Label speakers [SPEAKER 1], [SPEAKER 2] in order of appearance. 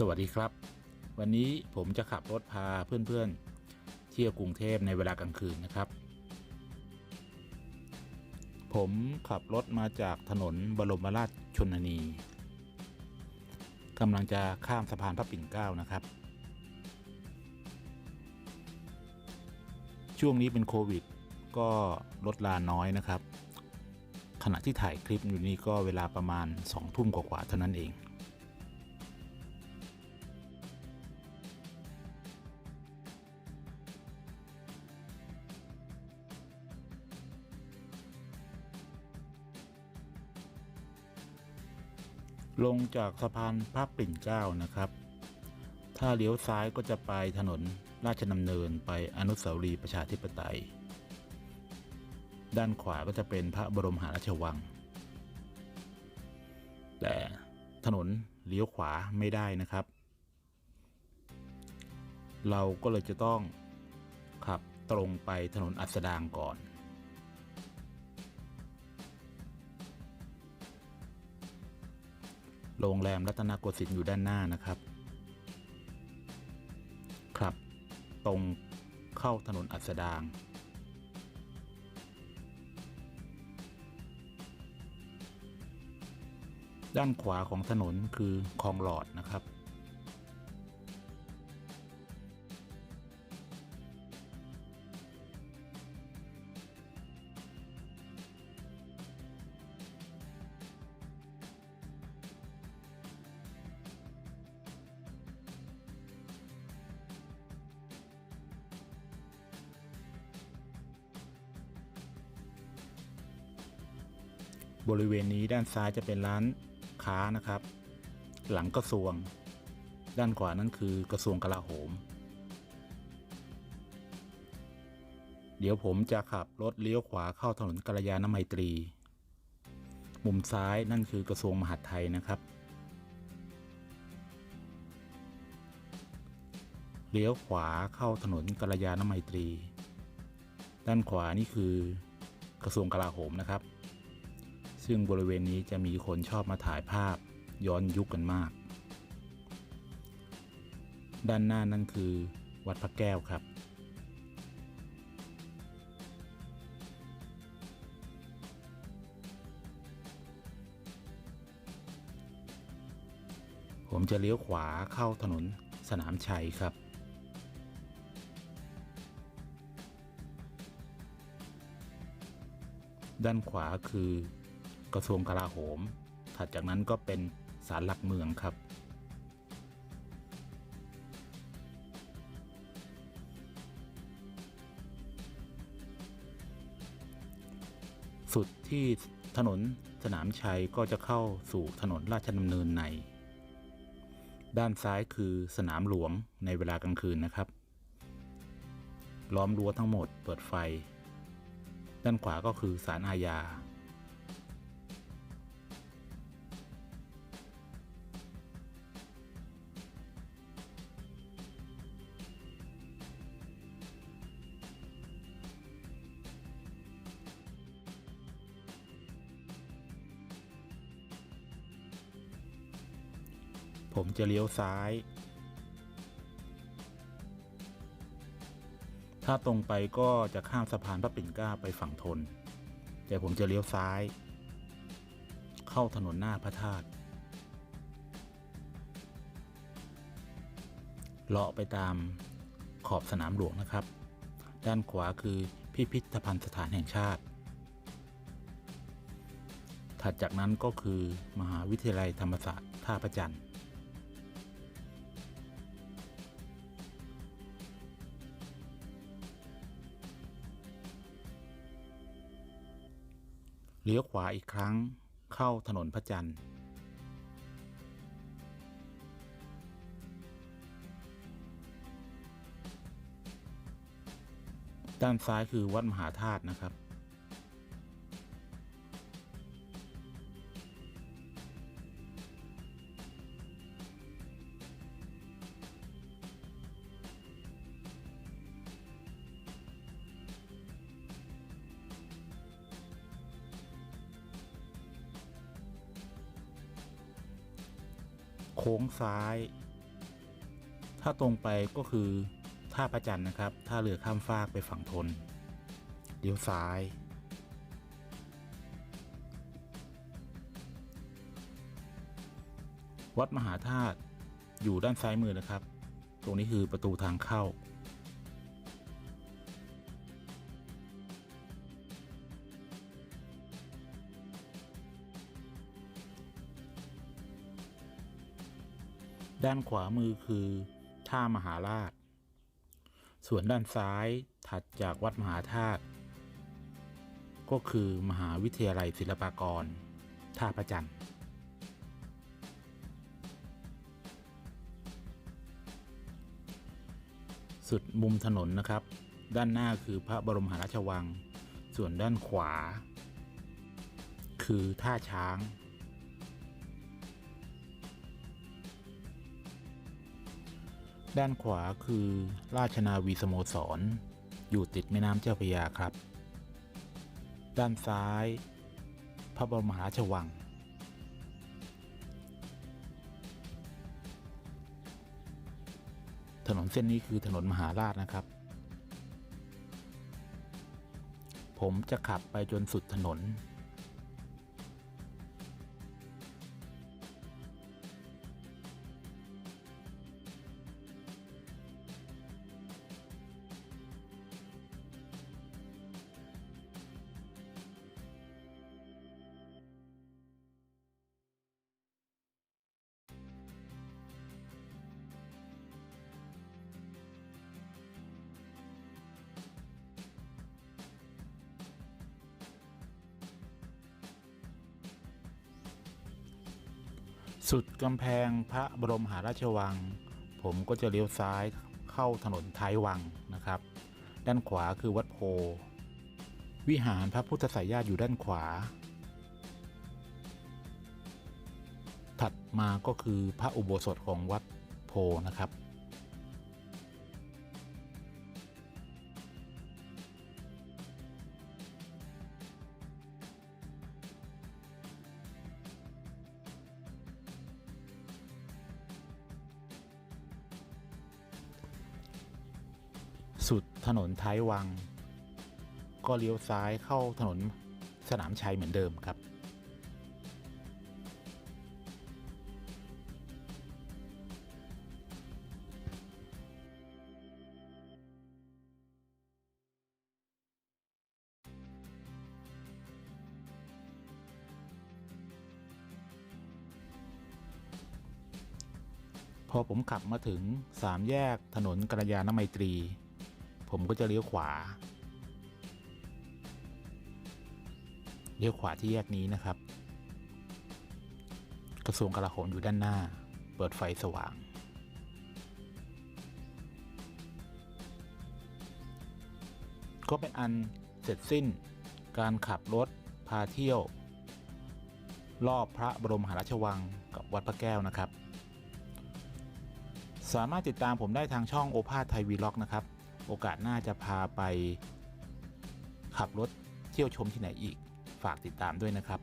[SPEAKER 1] สวัสดีครับ วันนี้ผมจะขับรถพาเพื่อนๆ เที่ยวกรุงเทพในเวลากลางคืนนะครับ ผมขับรถมาจากถนนบรมราชชนนีกำลังจะข้ามสะพานพระปิ่นเกล้านะครับ ช่วงนี้เป็นโควิด ก็รถลาน้อยนะครับ ขณะที่ถ่ายคลิปอยู่นี่ก็เวลาประมาณ2ทุ่มกว่าๆเท่านั้นเอง ลงจากสะพานพระปิ่นเกล้านะครับ ถ้าเลี้ยวซ้ายก็จะไปถนนราชดำเนินไปอนุสาวรีย์ประชาธิปไตย ด้านขวาก็จะเป็นพระบรมหาราชวัง แต่ถนนเลี้ยวขวาไม่ได้นะครับ เราก็เลยจะต้องขับตรงไปถนนอัสดางก่อน โรงแรมรัตนโกสินทร์อยู่ด้านหน้านะครับ ครับ ตรงเข้าถนนอัสดางด้านขวาของถนนคือคลองหลอดนะครับ บริเวณนี้ด้านซ้ายจะเป็นร้านค้านะครับ หลังกระทรวง ด้านขวานั่นคือกระทรวงกลาโหม เดี๋ยวผมจะขับรถเลี้ยวขวาเข้าถนนกัลยาณไมตรี มุมซ้ายนั่นคือกระทรวงมหาดไทยนะครับ เลี้ยวขวาเข้าถนนกัลยาณไมตรี ด้านขวานี่คือกระทรวงกลาโหมนะครับ ซึ่งบริเวณนี้จะมีคนชอบมาถ่ายภาพย้อนยุคกันมาก ด้านหน้านั่นคือวัดพระแก้วครับ ผมจะเลี้ยวขวาเข้าถนนสนามชัยครับด้านขวาคือ กระทรวงกลาโหม ถัดจากนั้นก็เป็นศาลหลักเมืองครับ สุดที่ถนนสนามชัยก็จะเข้าสู่ถนนราชดำเนินใน ด้านซ้ายคือสนามหลวงในเวลากลางคืนนะครับ ล้อมรั้วทั้งหมดเปิดไฟ ด้านขวาก็คือศาลอาญา ผมจะเลี้ยวซ้าย ถ้าตรงไปก็จะข้ามสะพานพระปิ่นเกล้าไปฝั่งทน แต่ผมจะเลี้ยวซ้าย เข้าถนนหน้าพระธาตุเลาะไปตามขอบสนามหลวงนะครับ ด้านขวาคือพิพิธภัณฑ์สถานแห่งชาติ ถัดจากนั้นก็คือมหาวิทยาลัยธรรมศาสตร์ท่าพระจันทร์ เลี้ยวขวาอีกครั้งเข้าถนนพระจันทร์ ด้านซ้ายคือวัดมหาธาตุนะครับ ค้งซ้าย ถ้าตรงไปก็คือท่าประจันนะครับ ท่าเรือข้ามฟากไปฝั่งทนเลี้ยวซ้าย วัดมหาธาตุอยู่ด้านซ้ายมือนะครับ ตรงนี้คือประตูทางเข้า ด้านขวามือคือ ท่ามหาราช ส่วนด้านซ้ายถัดจากวัดมหาธาตุก็คือมหาวิทยาลัยศิลปากร ท่าประจันทร์ สุดมุมถนนนะครับ ด้านหน้าคือพระบรมมหาราชวัง ส่วนด้านขวา คือท่าช้าง ด้านขวาคือราชนาวีสโมสร อยู่ติดแม่น้ำเจ้าพระยาครับ ด้านซ้าย พระบรมมหาราชวัง ถนนเส้นนี้คือถนนมหาราชนะครับ ผมจะขับไปจนสุดถนน สุดกำแพงพระบรมหาราชวัง ผมก็จะเลี้ยวซ้ายเข้าถนนท้ายวังนะครับ ด้านขวาคือวัดโพ วิหารพระพุทธสายญาติอยู่ด้านขวา ถัดมาก็คือพระอุโบสถของวัดโพนะครับ สุดถนนท้ายวัง ก็เลี้ยวซ้ายเข้าถนนสนามชัยเหมือนเดิมครับ พอผมขับมาถึงสามแยกถนนกัลยาณไมตรี ผมก็จะเลี้ยวขวา เลี้ยวขวาที่แยกนี้นะครับ กระทรวงกลาโหมอยู่ด้านหน้า เปิดไฟสว่าง ก็เป็นอันเสร็จสิ้น การขับรถพาเที่ยว รอบพระบรมหาราชวังกับวัดพระแก้วนะครับ สามารถติดตามผมได้ทางช่องโอภาสไทยวีล็อกนะครับ โอกาสหน้าจะพาไปขับรถเที่ยวชมที่ไหนอีก ฝากติดตามด้วยนะครับ